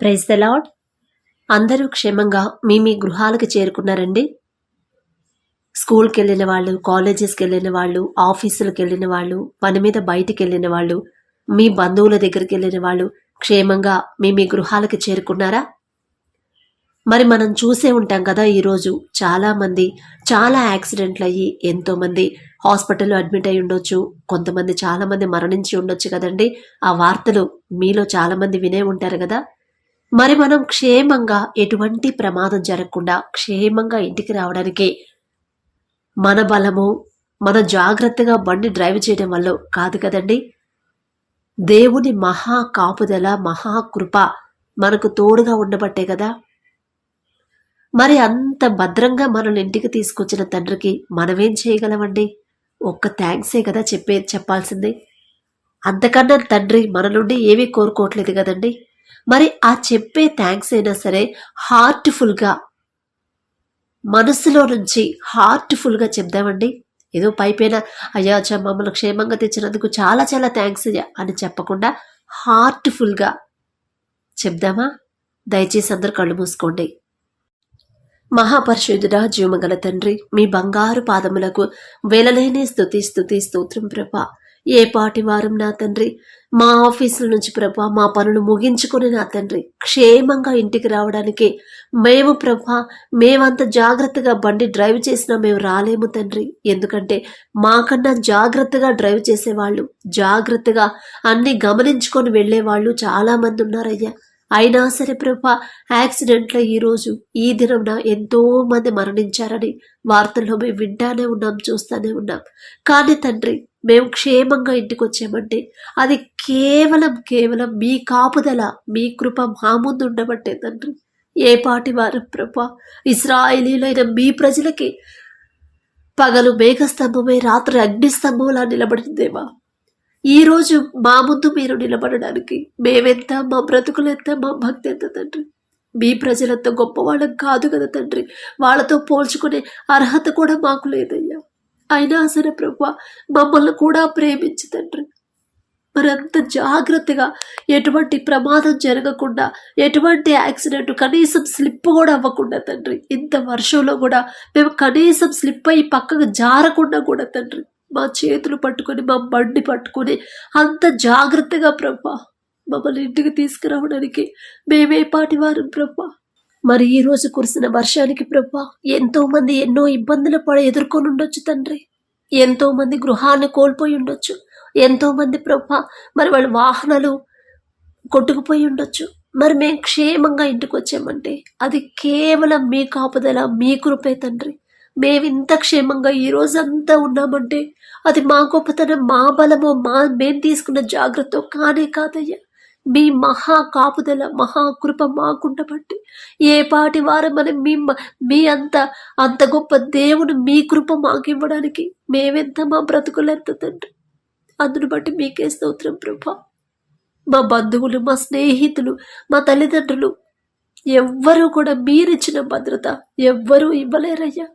Praise the lord అందరూ క్షేమంగా మీ మీ గృహాలకు చేరుకున్నారండి. స్కూల్కి వెళ్ళిన వాళ్ళు కాలేజెస్కి వెళ్ళిన వాళ్ళు ఆఫీసులకు వెళ్ళిన వాళ్ళు పని మీద బయటికి వెళ్ళిన వాళ్ళు మీ బంధువుల దగ్గరికి వెళ్ళిన వాళ్ళు క్షేమంగా మీ మీ గృహాలకు చేరుకున్నారా? మరి మనం చూసే ఉంటాం కదా ఈరోజు చాలామంది చాలా యాక్సిడెంట్లు అయ్యి ఎంతోమంది హాస్పిటల్లో అడ్మిట్ అయి ఉండొచ్చు కొంతమంది చాలామంది మరణించి ఉండొచ్చు కదండి. ఆ వార్తలు మీలో చాలామంది వినే ఉంటారు కదా. మరి మనం క్షేమంగా ఎటువంటి ప్రమాదం జరగకుండా క్షేమంగా ఇంటికి రావడానికి మన బలము మన జాగ్రత్తగా బండి డ్రైవ్ చేయడం వల్ల కాదు కదండి? దేవుని మహా కాపుదల మహా కృప మనకు తోడుగా ఉండబట్టే కదా? మరి అంత భద్రంగా మనల్ని ఇంటికి తీసుకొచ్చిన తండ్రికి మనమేం చేయగలమండి? ఒక్క థ్యాంక్సే కదా చెప్పే చెప్పాల్సింది. అంతకన్నా తండ్రి మన నుండి ఏమీ కోరుకోవట్లేదు కదండి? మరి ఆ చెప్పే థ్యాంక్స్ అయినా సరే హార్ట్ఫుల్గా మనసులో నుంచి హార్ట్ఫుల్గా చెప్దామండి. ఏదో పైపైన అయ్యా అచ్చా మమ్మల్ని క్షేమంగా తెచ్చినందుకు చాలా చాలా థ్యాంక్స్ అయ్యా అని చెప్పకుండా హార్ట్ఫుల్గా చెప్దామా? దయచేసి అందరు కళ్ళు మూసుకోండి. మహాపరిశుద్ధుడా జీవమగల తండ్రి మీ బంగారు పాదములకు వెలలేని స్థుతి స్థుతి స్తోత్రం ప్రభ. ఏ పాటి వారం నా తండ్రి? మా ఆఫీసుల నుంచి ప్రభా మా పనులు ముగించుకుని నా తండ్రి. క్షేమంగా ఇంటికి రావడానికి మేము ప్రభా మేమంత జాగ్రత్తగా బండి డ్రైవ్ చేసినా మేము రాలేము తండ్రి. ఎందుకంటే మాకన్నా జాగ్రత్తగా డ్రైవ్ చేసేవాళ్ళు జాగ్రత్తగా అన్ని గమనించుకొని వెళ్ళేవాళ్ళు చాలామంది ఉన్నారయ్యా. అయినా సరే ప్రభా యాక్సిడెంట్లో ఈరోజు ఈ దినంన ఎంతో మంది మరణించారని వార్తల్లో మేము వింటానే ఉన్నాం చూస్తూనే ఉన్నాం. కానీ తండ్రి మేము క్షేమంగా ఇంటికి వచ్చామంటే అది కేవలం కేవలం మీ కాపుదల మీ కృప మా ముందు ఉండబట్టే తండ్రి. ఏ పాటి వారు ప్రభా ఇస్రాయేలీలైన మీ ప్రజలకి పగలు మేఘస్తంభమే రాత్రి అగ్నిస్తంభంలా నిలబడిందేవా ఈరోజు మా ముందు మీరు నిలబడడానికి మేమెంత మా బ్రతుకులెంత మా భక్తి ఎంత తండ్రి? మీ ప్రజలంత గొప్పవాళ్ళం కాదు కదా తండ్రి? వాళ్ళతో పోల్చుకునే అర్హత కూడా మాకు లేదయ్యా. అయినా సరే ప్రభు మమ్మల్ని కూడా ప్రేమించి తండ్రి. మరంత జాగ్రత్తగా ఎటువంటి ప్రమాదం జరగకుండా ఎటువంటి యాక్సిడెంట్ కనీసం స్లిప్ కూడా అవ్వకుండా తండ్రి. ఇంత వర్షంలో కూడా మేము కనీసం స్లిప్ అయ్యి పక్కకు జారకుండా కూడా తండ్రి. మా చేతులు పట్టుకొని మా బండి పట్టుకొని అంత జాగ్రత్తగా ప్రభా మమ్మల్ని ఇంటికి తీసుకురావడానికి మేమే పాటి వారు ప్రభా. మరి ఈ రోజు కురిసిన వర్షానికి ప్రభా ఎంతో మంది ఎన్నో ఇబ్బందులు పడి ఎదుర్కొని ఉండొచ్చు తండ్రి. ఎంతో మంది గృహాన్ని కోల్పోయి ఉండొచ్చు. ఎంతో మంది ప్రభా మరి వాళ్ళ వాహనాలు కొట్టుకుపోయి ఉండొచ్చు. మరి మేము క్షేమంగా ఇంటికి వచ్చామంటే అది కేవలం మీ కాపుదల మీ కృపే తండ్రి. మేము ఇంత క్షేమంగా ఈ రోజంతా ఉన్నామంటే అది మా గొప్పతనం మా బలమో మా మేము తీసుకున్న జాగ్రత్త కానే కాదయ్యా. మీ మహా కాపుదల మహాకృప మాకుండబట్టి ఏ పాటి వారమని మీ మీ అంత అంత గొప్ప దేవుడు మీ కృప మాకు ఇవ్వడానికి మేమెంత మా బ్రతుకులెంత తండ్రి? అందును బట్టి మీకే స్తోత్రం ప్రభా. మా బంధువులు మా స్నేహితులు మా తల్లిదండ్రులు ఎవ్వరూ కూడా మీరిచ్చిన భద్రత ఎవ్వరూ ఇవ్వలేరయ్యా.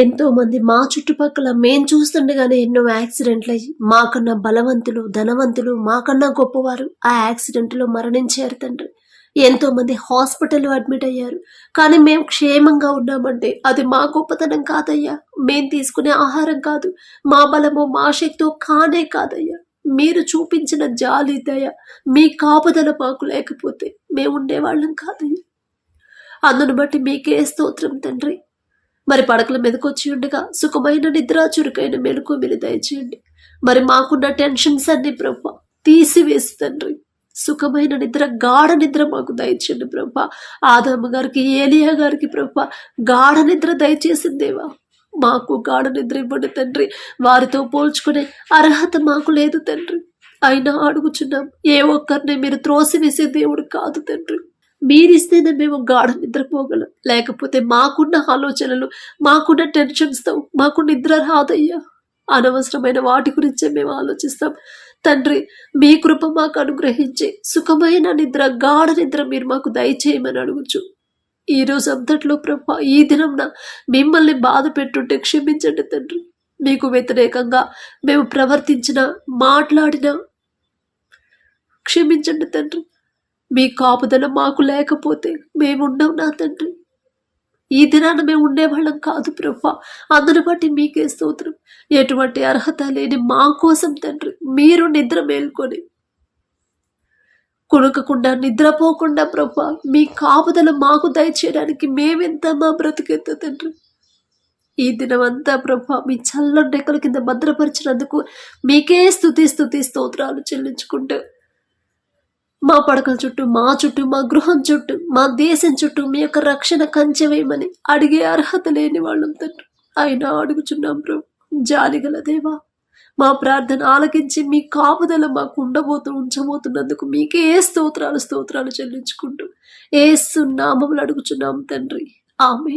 ఎంతో మంది మా చుట్టుపక్కల మేం చూస్తుండగానే ఎన్నో యాక్సిడెంట్లు అయ్యి మాకన్నా బలవంతులు ధనవంతులు మాకన్నా గొప్పవారు ఆ యాక్సిడెంట్లో మరణించారు తండ్రి. ఎంతో మంది హాస్పిటల్ అడ్మిట్ అయ్యారు. కానీ మేము క్షేమంగా ఉన్నామంటే అది మా గొప్పతనం కాదయ్యా. మేం తీసుకునే ఆహారం కాదు మా బలము మా శక్తో కానే కాదయ్యా. మీరు చూపించిన జాలి దయ మీ కాపుదల మాకు లేకపోతే మేము ఉండేవాళ్ళం కాదయ్యా. అందును బట్టి మీకే స్తోత్రం తండ్రి. మరి పడకల మీదకి వచ్చి ఉండగా సుఖమైన నిద్ర చురుకైన మెలకు మీరు దయచేయండి. మరి మాకున్న టెన్షన్స్ అన్ని బ్రహ్మ తీసివేసి తండ్రి. సుఖమైన నిద్ర గాఢ నిద్ర మాకు దయచేయండి బ్రహ్మ ఆదమ్మ గారికి ఏలియా గారికి బ్రహ్మ గాఢ నిద్ర దయచేసిందేవా మాకు గాఢ నిద్ర ఇవ్వండి తండ్రి. వారితో పోల్చుకునే అర్హత మాకు లేదు తండ్రి. అయినా అడుగుచున్నాం ఏ ఒక్కరిని మీరు త్రోసివేసే దేవుడు కాదు తండ్రి. మీరిస్తేనే మేము గాఢ నిద్రపోగలం. లేకపోతే మాకున్న ఆలోచనలు మాకున్న టెన్షన్స్తో మాకు నిద్ర రాదయ్యా. అనవసరమైన వాటి గురించే మేము ఆలోచిస్తాం. తండ్రి మీ కృప మాకు అనుగ్రహించి సుఖమైన నిద్ర గాఢ నిద్ర మీరు మాకు దయచేయమని అడుగుచు. ఈ రోజు అంతట్లో ప్రభా ఈ దినంన మిమ్మల్ని బాధ పెట్టుంటే క్షమించండి తండ్రి. మీకు వ్యతిరేకంగా మేము ప్రవర్తించిన మాట్లాడిన క్షమించండి తండ్రి. మీ కాపుదల మాకు లేకపోతే మేముండం నా తండ్రి. ఈ దినాన మేము ఉండేవాళ్ళం కాదు ప్రభా. అందును బట్టి మీకే స్తోత్రం. ఎటువంటి అర్హత లేని మా కోసం తండ్రి మీరు నిద్ర మేల్కొని. కొనుకకుండా నిద్రపోకుండా ప్రభా మీ కాపుదల మాకు దయచేయడానికి మేమెంత మా బ్రతికెత్త తండ్రి. ఈ దినమంతా ప్రభా మీ చల్లని రెక్కల కింద భద్రపరిచినందుకు మీకే స్థుతి స్థుతి స్తోత్రాలు చెల్లించుకుంటూ మా పడకల చుట్టూ మా చుట్టూ మా గృహం చుట్టూ మా దేశం చుట్టూ మీ యొక్క రక్షణ కంచె వేయమని అడిగే అర్హత లేని వాళ్ళం తండ్రి. అయినా అడుగుచున్నాం ప్రభు జాలిగల దేవా మా ప్రార్థన ఆలకించి మీ కాపుదల మాకు ఉండబోతూ ఉంచబోతున్నందుకు మీకే స్తోత్రాలు స్తోత్రాలు చెల్లించుకుంటూ ఏసు నామములు అడుగుచున్నాం తండ్రి. ఆమె